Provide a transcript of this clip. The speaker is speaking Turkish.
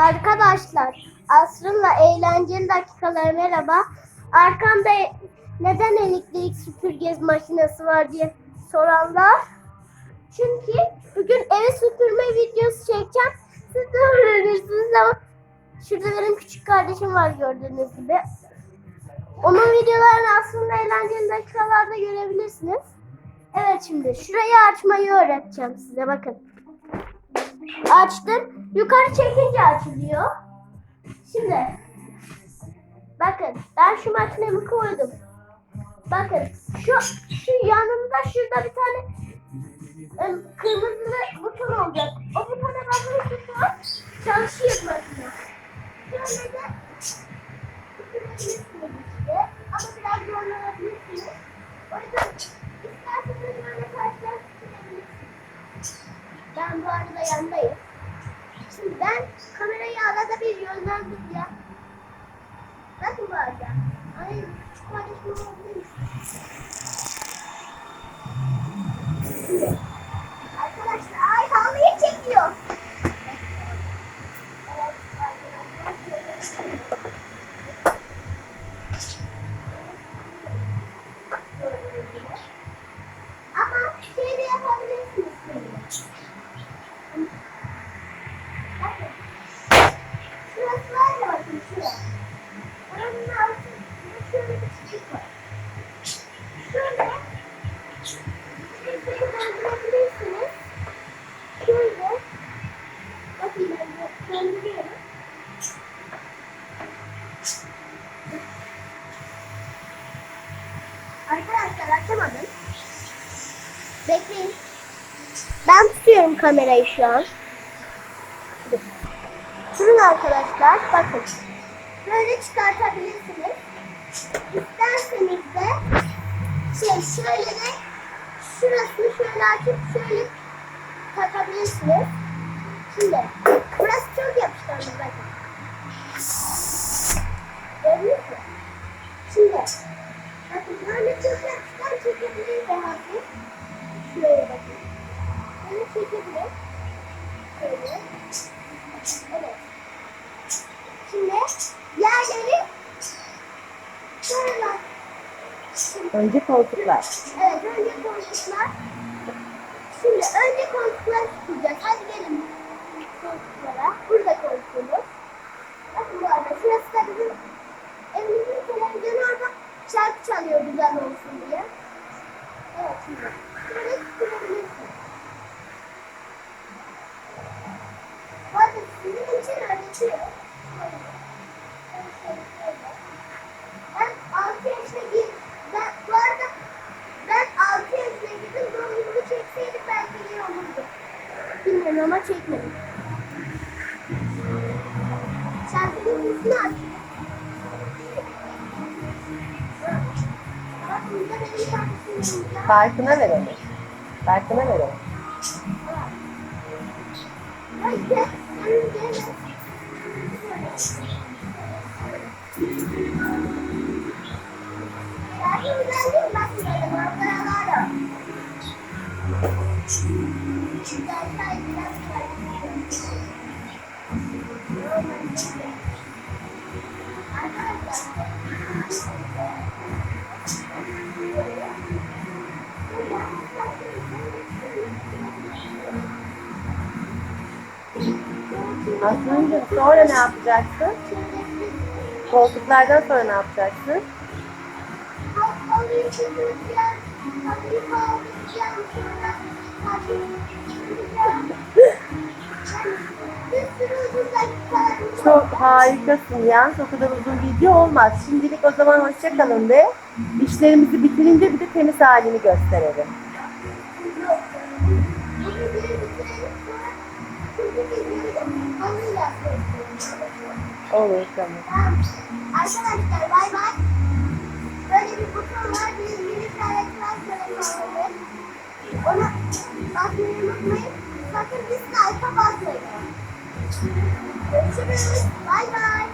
Arkadaşlar Asrın'la eğlenceli dakikalar merhaba. Arkamda neden elektrik süpürge makinesi var diye soranlar. Çünkü bugün evi süpürme videosu çekeceğim. Siz de öğrenirsiniz ama şurada benim küçük kardeşim var gördüğünüz gibi. Onun videolarını aslında eğlenceli dakikalarda görebilirsiniz. Evet şimdi şurayı açmayı öğreteceğim size bakın. Açtım. Yukarı çekince açılıyor. Şimdi bakın ben şu makinemi koydum. Bakın şu şu yanında şurada bir tane ım, kırmızı buton olacak. O butona tutuyor. Çalışıyor makine. Şöyle de. Ama biraz zorlanabilirsiniz. O yüzden isterseniz böyle karşılar tıklayabilirsiniz. Ben bu arada yandayım. Şimdi ben kamerayı arada bir yönlendireceğim. Bu arada. Ay küçük kardeşim olabilir. Şimdi. Arkadaşlar ay halıyı çekiyor. Evet, arkadaşlar, şöyle. Ama şey de yapabilirsiniz. şimdi. Bakın. Şurası var ya bakın şurası. Oranın altında şöyle bir çiçek var. Şöyle. Çiçekleri döndürebilirsiniz. Şöyle. Bakın ben de döndürüyorum. Arkadaşlar açamadım. Bekleyin. Ben tutuyorum kamerayı şu an. Durun arkadaşlar. Bakın. Böyle çıkartabilirsiniz. İsterseniz de şey şöyle de şurasını şöyle açıp şöyle takabilirsiniz. Şimdi burası çok yapışkanlı bakın. Gördünüz mü? Şimdi bakın böyle çok yapışkan çekebiliriz de hafif. Şöyle bakın. Böyle çekebilir. Şöyle. Evet. Şimdi yerleri şöyle. Önce koltuklar. Evet önce koltuklar. Şimdi önce koltuklar tutacağız. Hadi gelin koltuklara. Burada koltuğumuz. Bakın bu arada şurası da bizim evimizin televizyonu orada şarkı çalıyor güzel olsun diye. Evet şimdi. Şöyle tutturabilirsiniz. Bu arada sizin için öğretiyorum. Bilmiyorum ama çekmedim. Şarkının şarkısım var. Farkına verelim. Farkına verelim. Haydi. Önce Aslında sonra ne yapacaksın? Koltuklardan sonra ne yapacaksın? Halıyı süpüreceğim, halıyı kaldıracağım, sonra Çok harikasın ya. O kadar uzun video olmaz. Şimdilik o zaman hoşça kalın ve işlerimizi bitirince bir de temiz halini gösterelim. Olur tamam. Arkadaşlar bay bay. Böyle bir buton. Bir yeni karakter söylemeli. Ona basmayı unutmayın. Sakın dislike'a basmayın. Görüşürüz. Bay bay.